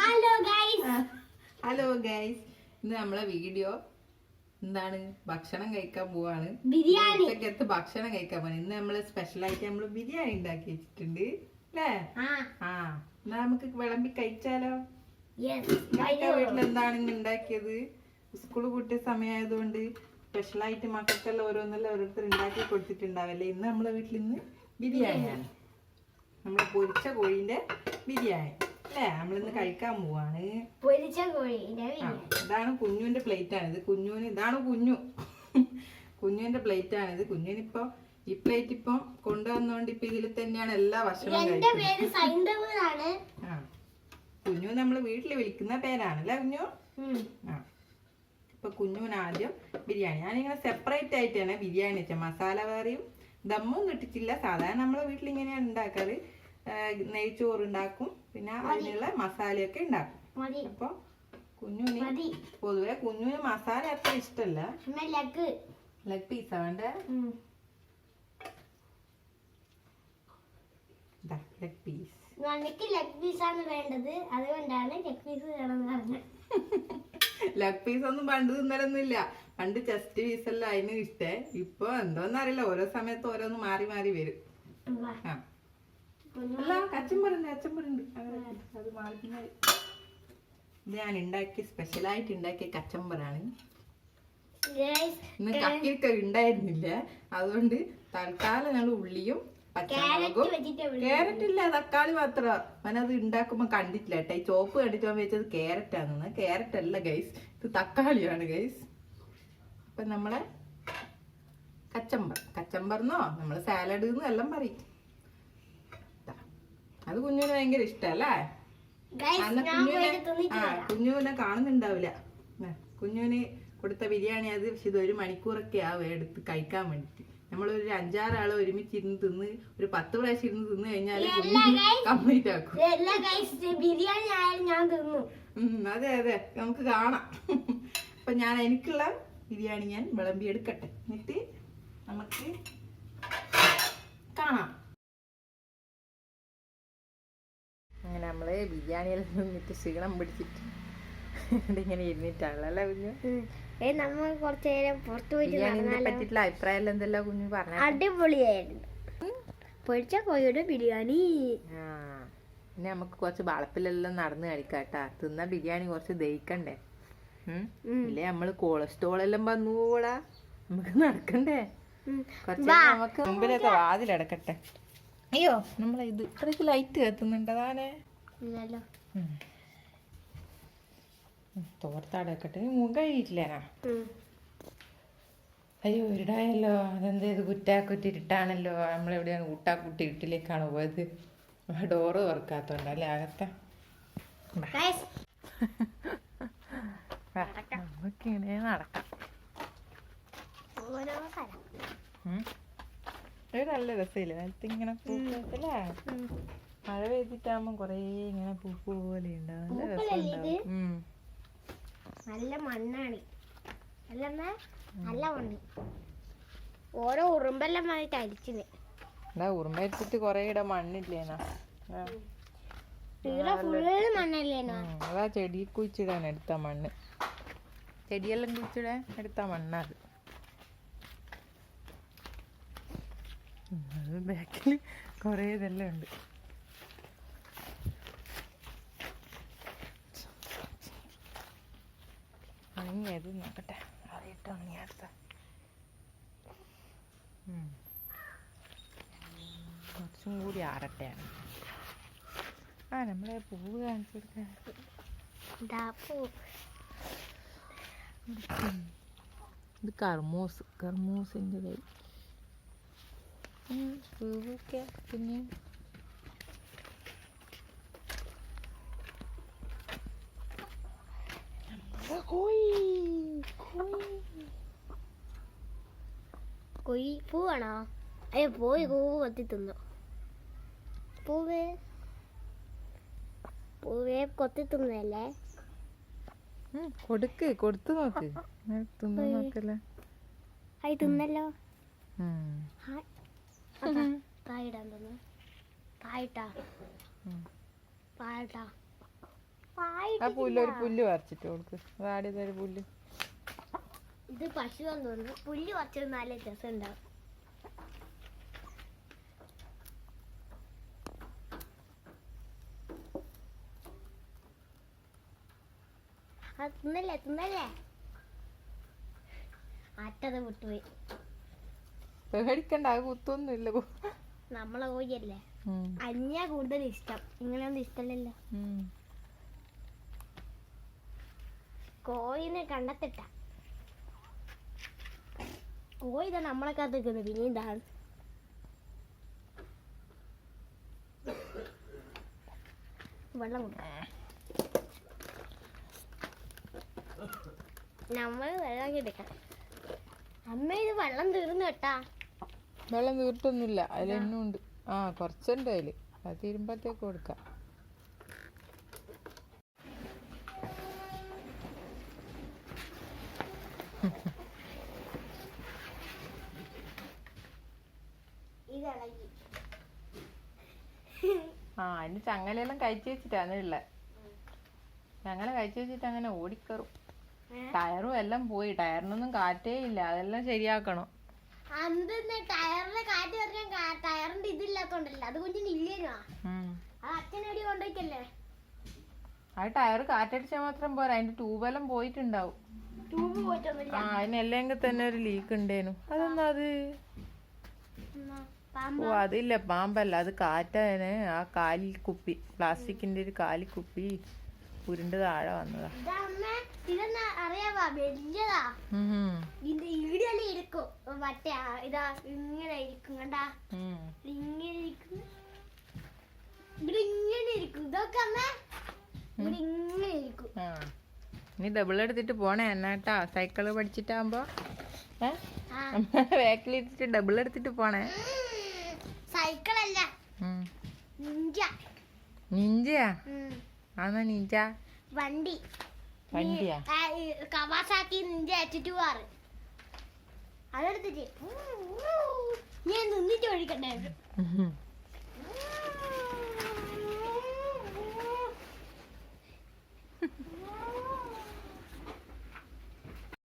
Hello guys hello guys ഇന്ന് നമ്മളെ video എന്താണ്? ഭക്ഷണം കഴിക്കാൻ പോവാണ്. ബിരിയാണി. ഉച്ചക്കത്ത് ഭക്ഷണം കഴിക്കാൻ പോവാണ്. ഇന്ന് നമ്മൾ സ്പെഷ്യൽ ആയിട്ട് നമ്മൾ ബിരിയാണി ഉണ്ടാക്കി വെച്ചിട്ടുണ്ട്. അല്ലേ ആ. എന്നാ നമുക്ക് വിളമ്പി കഴിച്ചാലോ? വീട്ടിൽ എന്താണ് ഇന്ന് ഉണ്ടാക്കിയത്? സ്കൂൾ കൂട്ടിയ സമയമായതുകൊണ്ട് സ്പെഷ്യൽ ആയിട്ട് മക്കൾക്കെല്ലാം ഓരോന്നെല്ലാം ഓരോരുത്തർ ഉണ്ടാക്കി കൊടുത്തിട്ടുണ്ടാവല്ലേ? ഇന്ന് നമ്മളെ വീട്ടിൽ ഇന്ന് ബിരിയാണിയാണ്. നമ്മൾ പൊരിച്ച കോഴിന്റെ ബിരിയാണി. അല്ലേ? നമ്മളിന്ന് കഴിക്കാൻ പോവാണ്. പൊരിച്ച കോഴി ഇതാണ് കുഞ്ഞുവിന്റെ പ്ലേറ്റ് ആണ് ഇത് കുഞ്ഞുവിന് ഇതാണ് കുഞ്ഞു. കുഞ്ഞുവിന്റെ പ്ലേറ്റ് ആണ് ഇത് കുഞ്ഞുവിനിപ്പോ ഈ പ്ലേറ്റ് ഇപ്പൊ കൊണ്ടുവന്നോണ്ട് ഇപ്പൊ ഇതിൽ തന്നെയാണ് എല്ലാ ഭക്ഷണവും കഴിക്കുന്നത്. കുഞ്ഞു നമ്മൾ വീട്ടിൽ വിളിക്കുന്ന പേരാണ് അല്ലേ കുഞ്ഞു? ആ ഇപ്പൊ കുഞ്ഞുവിന് ആദ്യം ബിരിയാണി. ഞാനിങ്ങനെ സെപ്പറേറ്റ് ആയിട്ടാണ് ബിരിയാണി വെച്ചത്. മസാല വേറെയും ദമ്മും കിട്ടിച്ചില്ല. സാധാരണ നമ്മളെ വീട്ടിൽ ഇങ്ങനെയാണ് ഉണ്ടാക്കാറ്. നെയ്ച്ചോറ് ഉണ്ടാക്കും പിന്നെ അതിനുള്ള മസാലയൊക്കെ ഉണ്ടാക്കും. മതി. അപ്പൊ കുഞ്ഞുവിന് പൊതുവെ കുഞ്ഞുവിന് മസാല അത്ര ഇഷ്ടല്ല. ലെഗ് പീസാ വേണ്ട? ലെഗ് പീസ് എനിക്ക് ലെഗ് പീസ് ആണ് വേണ്ടത്. അതുകൊണ്ടാണ് ലെഗ് പീസ് വേണമെന്ന് പറഞ്ഞത്. ലെഗ് പീസ് ഒന്നും പണ്ട് തിന്നലൊന്നുമില്ല പണ്ട് ചെസ്റ്റ് പീസ് എല്ലാം അതിന് ഇഷ്ടേ. ഇപ്പൊ എന്തോന്നറിയില്ല. ഓരോ സമയത്ത് ഓരോന്ന് മാറി മാറി വരും. ആ. അല്ല കച്ചമ്പറുണ്ട് കച്ചമ്പറുണ്ട്. അത് മാറി ഇത് ഞാൻ ഉണ്ടാക്കിയ സ്പെഷ്യലായിട്ട് ഉണ്ടാക്കിയ കച്ചമ്പറാണ്. ഇന്ന് കക്കിരിക്ക ഉണ്ടായിരുന്നില്ല. അതുകൊണ്ട് തൽക്കാലം ഞങ്ങൾ ഉള്ളിയും പച്ചമുളകും ക്യാരറ്റ് ഇല്ല തക്കാളി മാത്രം. അവനത് ഉണ്ടാക്കുമ്പോ കണ്ടിട്ടില്ല കേട്ടോ. ഈ ചോപ്പ് കണ്ടിട്ട് അവൻ വെച്ചത് ക്യാരറ്റ് ആണെന്ന്. ക്യാരറ്റ് അല്ല ഗൈസ് ഇത് തക്കാളിയാണ് ഗൈസ് അപ്പൊ നമ്മളെ കച്ചമ്പർ. കച്ചമ്പർന്നോ? നമ്മൾ സാലഡ് എന്നും എല്ലാം പറയും. അത് കുഞ്ഞുവിന് ഭയങ്കര ഇഷ്ടല്ലേ? അന്ന് കുഞ്ഞുവിനെ ആ കുഞ്ഞുവിനെ കാണുന്നുണ്ടാവില്ല. കുഞ്ഞുവിന് കൊടുത്ത ബിരിയാണി അത് പക്ഷെ ഇത് ഒരു മണിക്കൂറൊക്കെ ആവും എടുത്ത് കഴിക്കാൻ വേണ്ടിട്ട് നമ്മളൊരു അഞ്ചാറാൾ ഒരുമിച്ചിരുന്ന് തിന്ന് ഒരു പത്ത് പ്രാവശ്യം ഇരുന്ന് തിന്ന് കഴിഞ്ഞാൽ കംപ്ലീറ്റ് ആക്കും. ബിരിയാണി ആയാലും ഞാൻ തിന്നു. അതെ അതെ. നമുക്ക് കാണാം. അപ്പൊ ഞാൻ എനിക്കുള്ള ബിരിയാണി ഞാൻ വിളമ്പി എടുക്കട്ടെ എന്നിട്ട് നമുക്ക് കാണാം. അങ്ങനെ നമ്മൾ ബിരിയാണിയെല്ലാം നിന്നിട്ട് ക്ഷീണം പിടിച്ചിട്ട് ഇങ്ങനെ ഇരുന്നിട്ടാണല്ലോ കുഞ്ഞു? നമ്മൾ കുറച്ചു നേരം പുറത്തു പോയിട്ട് പറ്റിയിട്ടുള്ള അഭിപ്രായം എന്തെല്ലാം കുഞ്ഞു? പറഞ്ഞു അടിപൊളിയായിരുന്നു. പൊരിച്ച കോഴിയുടെ ബിരിയാണി. ആ പിന്നെ നമുക്ക് കുറച്ച് വളപ്പിലെല്ലാം നടന്ന് കഴിക്കാട്ടാ തിന്ന ബിരിയാണി കുറച്ച് ദഹിക്കണ്ടേ. ഇല്ലേ നമ്മൾ കൊളസ്ട്രോൾ എല്ലാം വന്നു പോളാ നമുക്ക് നടക്കണ്ടേ. കുറച്ച് നമുക്ക് മുമ്പിലൊക്കെ വാതിലടക്കട്ടെ. അയ്യോ നമ്മളെ ഇത് ഇത്രയ്ക്ക് ലൈറ്റ് കത്തുന്നുണ്ട് അതാണേ. തോർത്താടക്കട്ടെ നീ മുഖം കഴിയിട്ടില്ലേനാ ഉം. അയ്യോ ഇരുടായല്ലോ. അതെന്തേത് കുറ്റാക്കുറ്റി ഇട്ടാണല്ലോ നമ്മളെവിടെയാണ് ഊട്ടാക്കുട്ടി ഇട്ടിലേക്കാണ് പോയത്? ഡോറ് തുറക്കാത്തോണ്ട് അല്ലേ അകത്തെ? നമുക്കിങ്ങനെ നടക്കാം. ഇത് നല്ല രസമില്ല? നിലത്ത് ഇങ്ങനെ പൂക്കളല്ലേ. മഴ പെയ്തിട്ടാകുമ്പോ കൊറേ ഇങ്ങനെ പൂപ്പ് പോലെ ഉണ്ടാവും നല്ല രസമുണ്ടാവും. നല്ല മണ്ണാണ്. അല്ലമ്മ നല്ല മണ്ണ്. ഓരോ ഉറുമ്പെല്ലാം വന്നിട്ട് അരിച്ചിന് എന്താ ഉറുമ്പരിച്ചിട്ട് കൊറേ ഇട മണ്ണില്ലേനാ അതാ ചെടി കുഴിച്ചിടാൻ എടുത്ത മണ്ണ്. ചെടിയെല്ലാം കുഴിച്ചിടാൻ എടുത്ത മണ്ണാ ഉം, അത് ബാക്കിൽ കുറേ ഇതെല്ലാം ഉണ്ട്. നോക്കട്ടെ. അറിയിട്ട് ഉണങ്ങിയടുത്ത കുറച്ചും കൂടി ആറട്ടെ ആ നമ്മളെ പൂവ് കാണിച്ചു കൊടുക്കാൻ ഇത് കർമൂസ് കർമൂസിന്റെ തൈ ഉം, പൂവൊക്കെ പിന്നെ കോഴി കോഴി കൊയ് പൂവാണോ? അയ്യോ പോയി പൂവ് കത്തി തിന്നു പൂവേ. പൂവേ കൊത്തി തിന്നല്ലേ കൊടുക്ക് കൊടുത്തു നോക്ക്. തിന്നു നോക്കല്ലേ. അത് തിന്നല്ലോ. ഹായ്. തായിട്ടാ. ഉം. ആ പുല്ല് ഒരു പുല്ല് വാടിയതൊരു പുല്ല്. ഇത് പശുവാന്ന് തോന്നുന്നു. പുല്ല് കുറച്ച് നല്ല രസം ഉണ്ടാവും. തിന്നല്ലേ തിന്നല്ലേ? അറ്റത് വിട്ടുപോയി. പേടിക്കണ്ട ആ കുത്തൊന്നുമില്ല. നമ്മളെ കോഴിയല്ലേ. അന്യ കൂടുതൽ ഇഷ്ടം. ഇങ്ങനെയൊന്നും ഇഷ്ടമല്ലല്ലോ. കോഴിനെ കണ്ടെത്തിട്ട. കോഴി ഇതാ നമ്മളെ കാത്തിക്കുന്നു പിന്നെ ഇതാണ്. വെള്ളം കൊടുക്കാം. നമ്മൾ വെള്ളം എടുക്കണം അമ്മ ഇത് വെള്ളം തീർന്നു കേട്ടാ. വെള്ളം തീർട്ടൊന്നുമില്ല അതിലെന്നും ഉണ്ട്. ആ കുറച്ചുണ്ട് അതിൽ അത് തീരുമ്പത്തേക്ക് കൊടുക്കാം. ആ അതിന് ചങ്ങലയെല്ലാം കഴിച്ചു വെച്ചിട്ടാണ് ഉള്ളത് ചങ്ങല കഴിച്ചു വെച്ചിട്ട് അങ്ങനെ ഓടിക്കറും ടയറും എല്ലാം പോയി. ടയറിനൊന്നും കാറ്റേ ഇല്ല. അതെല്ലാം ശരിയാക്കണം. അന്തെന്ന് ടയറിന്റെ കാറ്റ് പറഞ്ഞാൽ ടയറിന്റെ ഇതില്ലാത്തോണ്ടല്ല. അത് കുഞ്ഞിന് ഇല്ലേനോ. അത് അച്ഛനടി കൊണ്ടുപോയിട്ടല്ലേ? ആ ടയർ കാറ്റടിച്ചാൽ മാത്രം പോരാ. അതിന്റെ ട്യൂബെല്ലാം പോയിട്ടുണ്ടാവും. ട്യൂബ് പോയിട്ടൊന്നുമില്ല. ആ അതിനെല്ലെങ്കിൽ തന്നെ ഒരു ലീക്ക് ഉണ്ടേനു. അതെന്താ അത്? ഓ അതില്ല പാമ്പല്ല. അത് കാറ്റാണ്. ആ കാലി കുപ്പി. പ്ലാസ്റ്റിക്കിന്റെ ഒരു കാലി കുപ്പി. ഉരുണ്ട് താഴെ വന്നതാ. ഇതെന്നാ അറിയാവാ? വലിയതാ. ഉം. ഇത് ഈടെല്ലാം ഇരിക്കും. മറ്റേ ആ, ഇതാ ഇങ്ങനെ ഇരിക്കും കണ്ടാ. ഇങ്ങനെ ഇരിക്കും. ഇവിടെ ഇങ്ങനെ ഇരിക്കും. ഇതൊക്കെ അമ്മ ഇവിടെ ഇങ്ങനെ ഇരിക്കും. നീ ഡബിൾ എടുത്തിട്ട് പോണേ. എന്നാട്ടാ സൈക്കിൾ പഠിച്ചിട്ടാകുമ്പോ വേക്കിലിട്ടിട്ട് ഡബിൾ എടുത്തിട്ട് പോണേ. സൈക്കിളല്ല നിഞ്ചയാ? ആന്നാ നിഞ്ച വണ്ടി. വണ്ടിയാ? കവാസാക്കി നിഞ്ച എച്ച് ആറ് അതെടുത്തിട്ട്. ഞാൻ നിന്നിട്ട് ഓടിക്കണ്ടായിരുന്നു ഉം.